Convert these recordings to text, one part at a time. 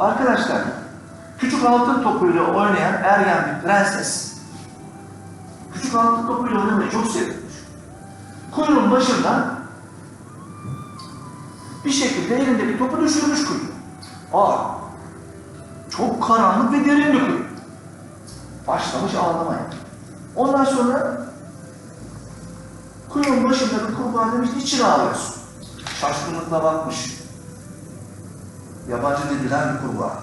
Arkadaşlar, küçük altın topuyla oynayan ergen bir prenses. Küçük altın topuyla oynamayı çok seviyormuş. Kuyruğun başından bir şekilde elindeki topu düşürmüş kuyruğu. Aa, çok karanlık ve derin bir kuyu. Başlamış ağlamaya. Ondan sonra kuyunun başında bir kurbağa demiş, niçin ağlıyorsun? Şaşkınlıkla bakmış. Yabancı dililen bir kurbağa.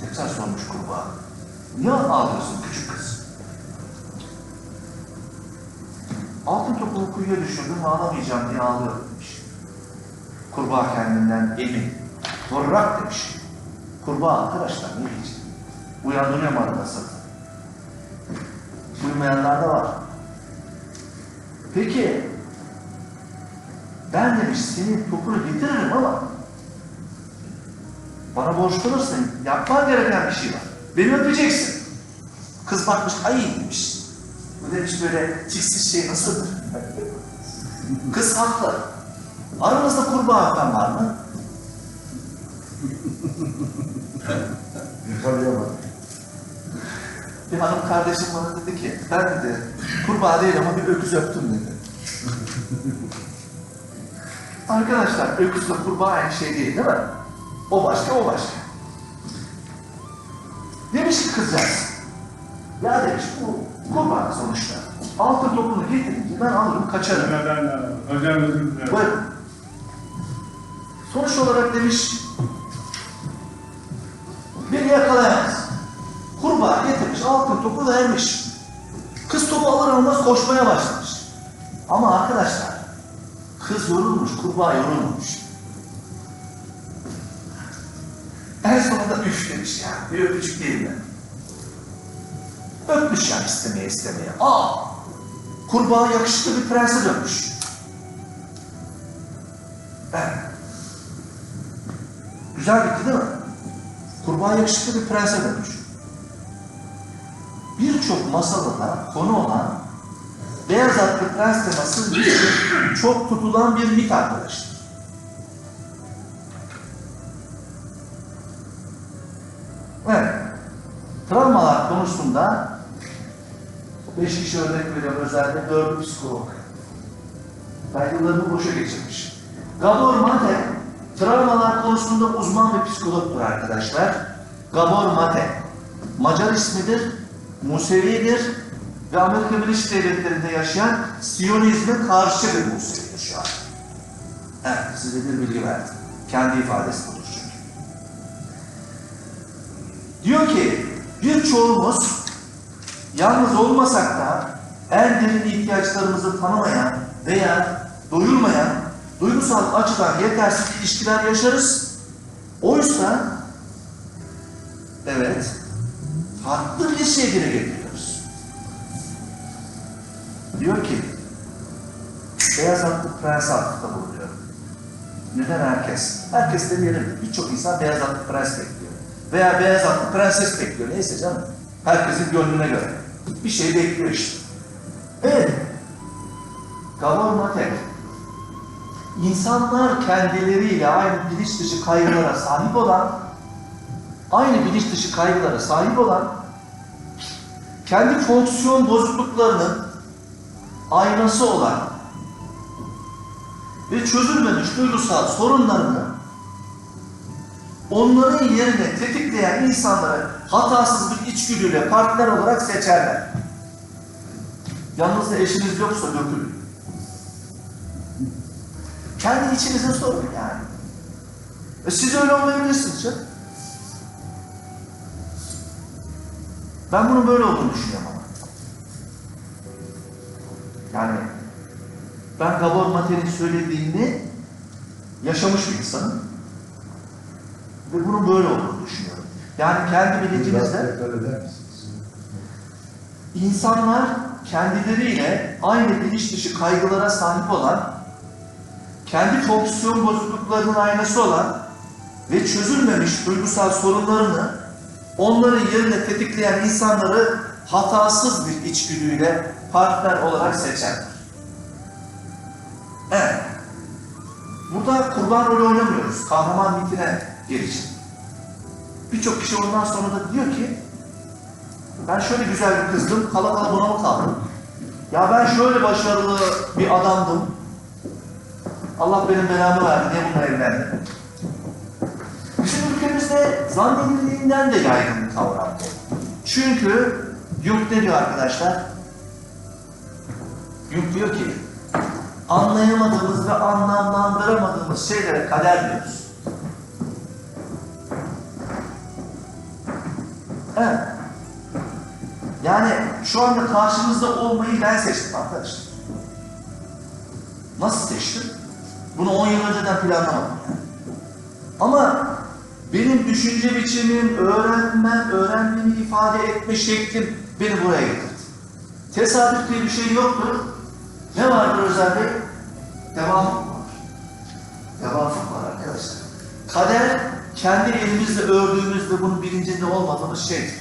Tekrar sormuş kurbağa. Niye ağlıyorsun küçük kız? Altın topunu kuyuya düşürdüm, ağlamayacağım diye ağlıyorum demiş. Kurbağa kendinden emin. Vurrak demiş. Kurbağa arkadaşlar ne diyecek? Uyandırıyor mu arada sırtı? Duymayanlar da var. Peki, ben demiş senin topunu getiririm ama bana borç yapman gereken bir şey var. Beni öpeceksin. Kız bakmış, ay demiş. Bu demiş böyle tiksiz şey nasıldır? Kız haklı. Aranızda kurbağa öpen var mı? Yakalayamadım. Bir hanım kardeşim bana dedi ki, ben dedi, kurbağa değil ama bir öküz öptüm dedi. Arkadaşlar, öküzle kurbağa aynı şey değil değil mi? O başka, o başka. Demiş ki kızcağız, ya demiş bu kurbağa sonuçta. Altın topunu getirince ben alırım kaçarım. Neden ya? Hocam özür dilerim. Buyurun. Sonuç olarak demiş, beni yakalayamaz. Kurbağa getirmiş, altın topu vermiş. Kız topu alır almaz koşmaya başlamış. Ama arkadaşlar, kız yorulmuş, kurbağa yorulmamış. Sonunda üf demiş ya, bir öpücük değil mi? Öpmüş ya istemeye istemeye. Aa! Kurbağa yakışıklı bir prense dönmüş. Evet. Güzel bitti değil mi? Kurbağa yakışıklı bir prense dönmüş. Birçok masalda da konu olan beyaz atlı prens teması çok tutulan bir mit arkadaşlar. Travmalar konusunda beş kişi örnek veriyorum özellikle dördü psikolog. Ben yıllarını boşa geçirmiş. Gabor Mate, travmalar konusunda uzman bir psikologtur arkadaşlar. Gabor Mate, Macar ismidir, Musevidir ve Amerika Birleşik Devletleri'nde yaşayan Siyonizme karşı bir Musevidir şu an. Evet, size bir bilgi verdim. Kendi ifadesi budur çünkü. Diyor ki, birçoğumuz yalnız olmasak da en derin ihtiyaçlarımızı tanımayan veya doyurmayan duygusal açıdan yetersiz ilişkiler yaşarız. Oysa evet farklı bir şey dile getiriyoruz. Diyor ki beyaz atlı prens atlıkta bulunuyor. Neden herkes? Herkes demeyelim. Birçok insan beyaz atlı prens bekliyor. Veya beyaz atlı prenses bekliyor. Neyse canım. Herkesin gönlüne göre. Bir şey bekliyor işte. Evet. Gabor Mate. İnsanlar kendileriyle aynı bilinç dışı kaygılara sahip olan, aynı bilinç dışı kaygılara sahip olan, kendi fonksiyon bozukluklarının aynası olan ve çözülmemiş duygusal sorunlarını onların yerine tetikleyen insanları hatasız bir içgüdüyle partner olarak seçerler. Yalnız da eşiniz yoksa dökülün. Kendi içinize sorun yani. E siz öyle olmayabilirsiniz ya. Ben bunun böyle olduğunu düşünüyorum. Yani ben Gabor Mate'nin söylediğini yaşamış bir insanım. Ve bunun böyle olduğunu düşünüyorum. Yani kendi bilincinizde? İnsanlar kendileriyle aynı bilinç dışı kaygılara sahip olan, kendi fonksiyon bozukluklarının aynası olan ve çözülmemiş duygusal sorunlarını onların yerine tetikleyen insanları hatasız bir içgüdüyle partner olarak seçerler. Evet. Burada kurban rolü oynamıyoruz. Kahraman mitine geleceğim. Birçok kişi ondan sonra da diyor ki ben şöyle güzel bir kızdım, kala kala buna mı kaldım? Ya ben şöyle başarılı bir adamdım. Allah benim belamı verdi diye bununla evlendim. Bizim ülkemizde zannedildiğinden de yaygın bir kavram. Çünkü Jung ne diyor arkadaşlar? Jung diyor ki anlayamadığımız ve anlamlandıramadığımız şeylere kader diyoruz. Evet. Yani şu anda karşımızda olmayı ben seçtim arkadaşlar. Nasıl seçtim? Bunu 10 yıl önceden planlamadım. Ama benim düşünce biçimim, öğrenmem, öğrenmemi ifade etme şeklim beni buraya getirdi. Tesadüf diye bir şey yoktur. Ne vardır Özer kendi elimizle ördüğümüzde bunun bilincinde olmadığımız şeydir.